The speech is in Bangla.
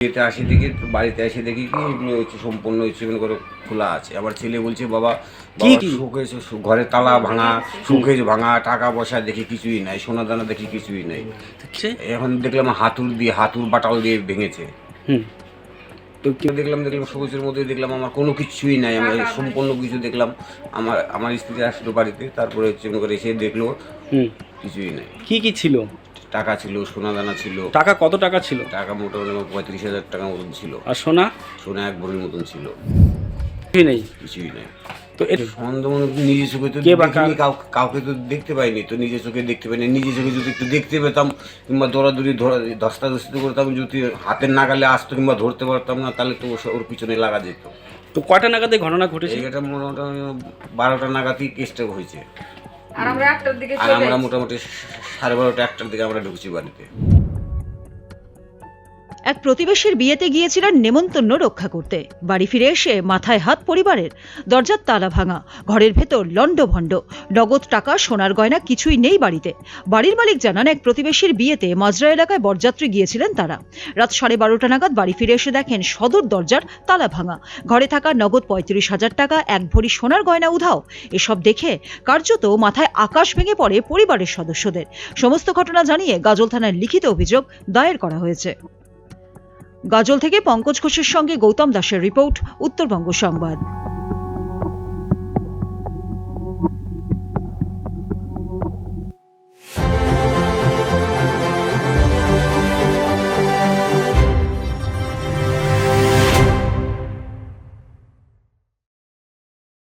বিয়েতে আসি দেখি বাড়িতে এসে দেখি কি হচ্ছে সম্পূর্ণ হচ্ছে এমনি করে খোলা আছে। আবার ছেলে বলছে বাবা? শোকেস ঘরে তালা ভাঙা শোকেস ভাঙা টাকা পয়সা দেখি কিছুই নাই সোনা দানা দেখি কিছুই নাই। এখন দেখলাম হাতুর দিয়ে হাতুর বাটাল দিয়ে ভেঙেছে। হুম। তো কি দেখলাম দেখলাম সবুজের মধ্যে দেখলাম আমার কোনো কিছুই নাই আমি সম্পূর্ণ কিছু দেখলাম। আমার আমার স্ত্রী আসলো বাড়িতে তারপরে হচ্ছে এমনি করে এসে দেখল হুম। কিছুই নাই। কি কি ছিল? টাকা ছিল সোনা দানা ছিল। টাকা কত টাকা ছিল? টাকা মোটামুটি আমার পঁয়ত্রিশ হাজার টাকা মতন ছিল। আর সোনা? সোনা এক ভরির মতন ছিল। কিছুই নেই? কিছুই নাই। তো এ- সন্দেহ নিজের চোখে তো দেখিনি, কাউকে তো দেখতে পাইনি তো নিজের চোখে দেখতে পাইনি। নিজের চোখে যদি একটু দেখতে পেতাম কিংবা দৌড়াদৌড়ি ধরা ধস্তাধস্তি করতাম যদি হাতের নাগালে আসতো কিংবা ধরতে পারতাম না তাহলে তো ওর- পিছনে লাগা যেত। তো কয়টা নাগাদে ঘটনা ঘটেছে? এটা মোটামুটি বারোটা নাগাদই কেসটা হয়েছে। আর আমরা একটার দিকে চলে আমরা মোটামুটি সাড়ে বারোটা একটার দিকে আমরা ঢুকছি বাড়িতে। এক প্রতিবেশীর বিয়েতে গিয়েছিলেন নেমন্তন্ন রক্ষা করতে। বাড়ি ফিরে এসে মাথায় হাত পরিবারের। দরজার তালা ভাঙা, ঘরের ভেতর লণ্ডভণ্ড। নগদ টাকা, সোনার গয়না কিছুই নেই বাড়িতে। বাড়ির মালিক জানান, এক প্রতিবেশীর বিয়েতে মাজরা এলাকায় বরযাত্রী গিয়েছিলেন তারা। রাত সাড়ে বারোটা নাগাদ বাড়ি ফিরে এসে দেখেন সদর দরজার তালা ভাঙা। ঘরে থাকা নগদ পঁয়ত্রিশ হাজার টাকা, এক ভরি সোনার গয়না উধাও। এসব দেখে কার্যত মাথায় আকাশ ভেঙে পড়ে পরিবারের সদস্যদের। সমস্ত ঘটনা জানিয়ে গাজল থানায় লিখিত অভিযোগ দায়ের করা হয়েছে। গাজল থেকে পঙ্কজ ঘোষের সঙ্গে গৌতম দাসের রিপোর্ট উত্তরবঙ্গ সংবাদ।